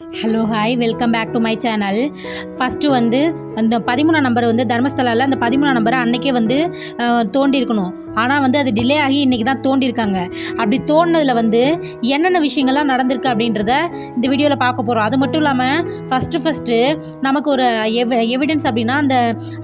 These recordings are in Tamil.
Hello hi welcome back to my channel first வந்து அந்த பதிமூணாம் நம்பர் வந்து தர்மஸ்தலாவில் அந்த பதிமூணாம் நம்பரை அன்றைக்கே வந்து தோண்டியிருக்கணும். ஆனால் வந்து அது டிலே ஆகி இன்றைக்கி தான் தோண்டியிருக்காங்க. அப்படி தோண்டினதில் வந்து என்னென்ன விஷயங்கள்லாம் நடந்திருக்கு அப்படின்றத இந்த வீடியோவில் பார்க்க போகிறோம் அது மட்டும் இல்லாமல் ஃபஸ்ட்டு ஃபஸ்ட்டு நமக்கு ஒரு எவ் எவிடன்ஸ் அப்படின்னா அந்த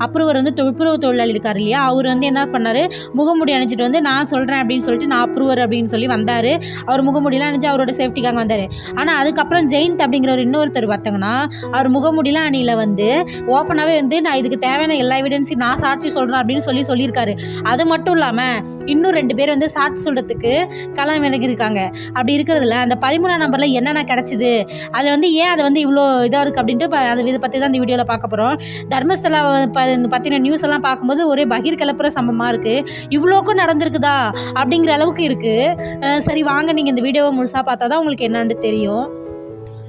அப்ரூவர் வந்து துப்புரவு தொழிலாளி இருக்கார் இல்லையா? அவர் வந்து என்ன பண்ணார்? முகமூடி அணிஞ்சிட்டு வந்து நான் சொல்கிறேன் அப்படின்னு சொல்லிட்டு நான் அப்ரூவர் அப்படின்னு சொல்லி வந்தார். அவர் முகமூடிலாம் அணிஞ்சு அவரோட சேஃப்டிக்காக வந்தார். ஆனால் அதுக்கப்புறம் ஜெயந்த் அப்படிங்கிற ஒரு இன்னொருத்தர் பார்த்தாங்கன்னா அவர் முகமுடிலாம் அணியில் வந்து ஓப்பன் ஓப்பனாகவே வந்து நான் இதுக்கு தேவையான எல்லா எவிடன்ஸையும் நான் சாட்சி சொல்கிறேன் அப்படின்னு சொல்லி சொல்லியிருக்காரு. அது மட்டும் இல்லாமல் இன்னும் ரெண்டு பேர் வந்து சாட்சி சொல்கிறதுக்கு களம் இருக்காங்க அப்படி இருக்கிறதுல அந்த பதிமூணாம் நம்பரில் என்னென்ன கிடச்சிது? அதில் வந்து ஏன் அது வந்து இவ்வளோ இதாக இருக்குது அப்படின்ட்டு இப்போ அதை இதை பற்றி தான் இந்த வீடியோவில் பார்க்க போகிறோம் தர்மஸ்தலா ப பற்றின நியூஸ் எல்லாம் பார்க்கும்போது ஒரே பகிர் கிளப்புற சம்பவமாக இருக்குது இவ்வளோக்கும் நடந்திருக்குதா? அப்படிங்கிற அளவுக்கு இருக்குது சரி வாங்க நீங்கள் இந்த வீடியோவை முழுசாக பார்த்தா தான் உங்களுக்கு என்னன்னு தெரியும்.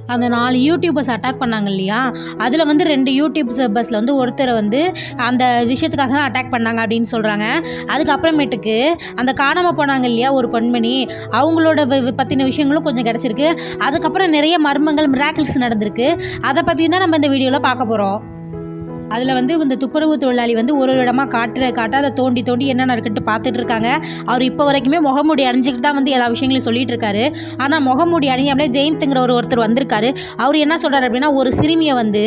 அந்த நாலு யூடியூபர்ஸ் அட்டாக் பண்ணாங்க இல்லையா அதில் வந்து ரெண்டு யூடியூப்ஸ் பஸ்ஸில் வந்து ஒருத்தரை வந்து அந்த விஷயத்துக்காக தான் அட்டாக் பண்ணாங்க அப்படின்னு சொல்கிறாங்க அதுக்கப்புறமேட்டுக்கு அந்த காணாமல் போனாங்க இல்லையா ஒரு பெண்மணி? அவங்களோட பற்றின விஷயங்களும் கொஞ்சம் கிடச்சிருக்கு. அதுக்கப்புறம் நிறைய மர்மங்கள் மிராக்கிள்ஸ் நடந்திருக்கு. அதை பற்றியும் தான் நம்ம இந்த வீடியோவில் பார்க்க போகிறோம் அதில் வந்து இந்த துப்புரவு தொழிலாளி வந்து ஒரு ஒரு இடமா காட்டுற காட்ட அதை தோண்டி தோண்டி என்னென்ன இருக்குன்ட்டு பார்த்துட்டு இருக்காங்க. அவர் இப்போ வரைக்குமே முகமூடி அணிஞ்சிக்கிட்டு தான் வந்து எல்லா விஷயங்களையும் சொல்லிட்டு இருக்காரு. ஆனால் முகமூடி அணியாமலே ஜெயந்த்ங்கிற ஒரு ஒருத்தர் வந்திருக்காரு. அவர் என்ன சொல்கிறார் அப்படின்னா ஒரு சிறுமியை வந்து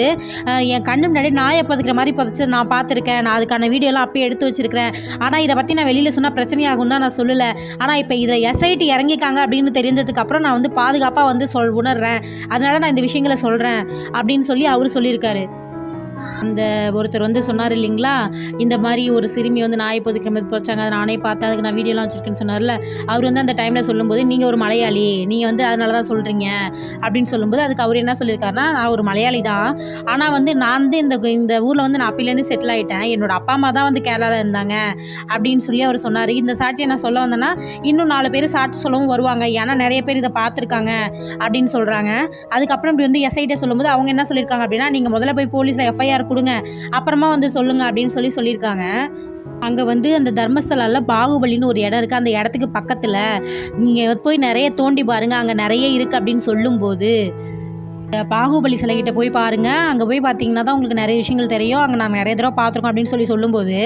என் கண்ணு முன்னாடி நாயை புதைக்கிற மாதிரி புதைச்சி நான் பார்த்துருக்கேன். நான் அதுக்கான வீடியோலாம் அப்பயே எடுத்து வச்சிருக்கிறேன். ஆனால் இதை பற்றி நான் வெளியில் சொன்னால் பிரச்சனையாகும் தான் நான் சொல்லலை. ஆனால் இப்போ இதில் எஸ்ஐடி இறங்கிக்காங்க அப்படின்னு தெரிஞ்சதுக்கப்புறம் நான் வந்து பாதுகாப்பாக வந்து சொல் உணர்றேன். அதனால நான் இந்த விஷயங்களை சொல்கிறேன் அப்படின்னு சொல்லி அவர் சொல்லியிருக்காரு. அந்த ஒருத்தர் வந்து சொன்னார் இல்லைங்களா? இந்த மாதிரி ஒரு சிறுமி வந்து நாயை பொதுக்கிற மாதிரி போச்சாங்க அதை நானே பார்த்தேன். அதுக்கு நான் வீடியோலாம் வச்சிருக்கேன்னு சொன்னார்ல. அவர் வந்து அந்த டைமில் சொல்லும்போது நீங்கள் ஒரு மலையாளி. நீங்கள் வந்து அதனால தான் சொல்கிறீங்க அப்படின்னு சொல்லும்போது அதுக்கு அவர் என்ன சொல்லியிருக்காருன்னா நான் ஒரு மலையாளி தான். ஆனால் வந்து நான் வந்து இந்த இந்த ஊரில் வந்து நான் அப்பிலேருந்து செட்டில் ஆகிட்டேன் என்னோட அப்பா அம்மா தான் வந்து கேரளாவில் இருந்தாங்க. அப்படின்னு சொல்லி அவர் சொன்னார். இந்த சாட்சியை நான் சொல்ல வந்தேன்னா இன்னும் நாலு பேர் சாட்சி சொல்லவும் வருவாங்க. ஏன்னா நிறைய பேர் இதை பார்த்துருக்காங்க அப்படின்னு சொல்கிறாங்க அதுக்கப்புறம் இப்படி வந்து எஸ்ஐட்ட சொல்லும்போது அவங்க என்ன சொல்லியிருக்காங்க அப்படின்னா நீங்கள் முதல்ல போய் போலீஸில் எஃப்ஐஆர் கொடுங்க அப்புறமா வந்து சொல்லுங்க அப்படின்னு சொல்லி சொல்லியிருக்காங்க. அங்கே வந்து அந்த தர்மஸ்தலாவில் பாகுபலின்னு ஒரு இடம் இருக்குது அந்த இடத்துக்கு பக்கத்தில் நீங்கள் போய் நிறைய தோண்டி பாருங்கள் அங்கே நிறைய இருக்குது அப்படின்னு சொல்லும்போது போது பாகுபலி சிலைகிட்ட போய் பாருங்கள் அங்கே போய் பார்த்தீங்கன்னா தான் உங்களுக்கு நிறைய விஷயங்கள் தெரியும். அங்கே நாங்கள் நிறைய தடவை பார்த்துருக்கோம் அப்படின்னு சொல்லி சொல்லும்போது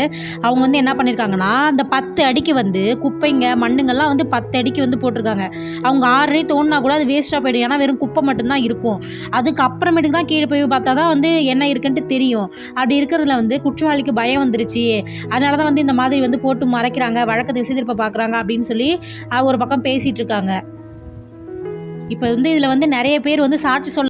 அவங்க வந்து என்ன பண்ணியிருக்காங்கன்னா அந்த பத்து அடிக்கு வந்து குப்பைங்க மண்ணுங்கள்லாம் வந்து பத்து அடிக்கு வந்து போட்டிருக்காங்க. அவங்க ஆறரை தோணுனா கூட அது வேஸ்ட்டாக போயிடும். ஏன்னா வெறும் குப்பை மட்டும்தான் இருக்கும். அதுக்கு அப்புறமேட்டுக்கு தான் கீழே போய் பார்த்தா தான் வந்து என்ன இருக்குன்ட்டு தெரியும். அப்படி இருக்கிறதுல வந்து குற்றவாளிக்கு பயம் வந்துருச்சு. அதனால தான் வந்து இந்த மாதிரி வந்து போட்டு மறைக்கிறாங்க வழக்கு திசை திருப்ப பார்க்குறாங்க அப்படின்னு சொல்லி ஒரு பக்கம் பேசிகிட்டு இருக்காங்க. இப்போ வந்து இதில் வந்து நிறைய பேர் வந்து சாட்சி சொல்ல